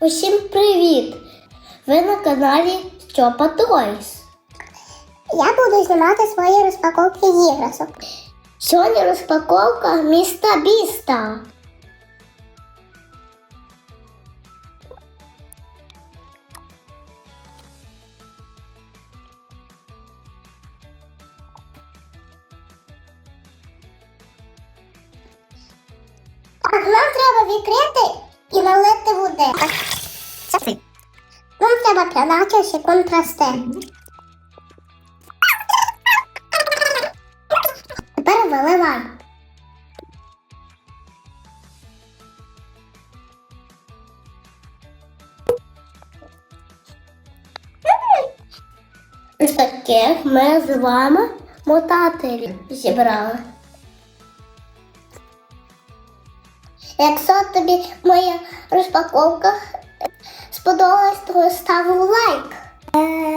Усім привіт! Ви на каналі Стьопа Тойс. Я буду знімати свої розпаковки іграшок. Сьогодні розпаковка міста Біста. Так, нам треба відкрити і налити води. Треба 15 секунд трясти. Тепер виливай. Ось таких ми з вами мотателів зібрали. Якщо тобі моя розпаковка сподобалась, то став лайк. Е,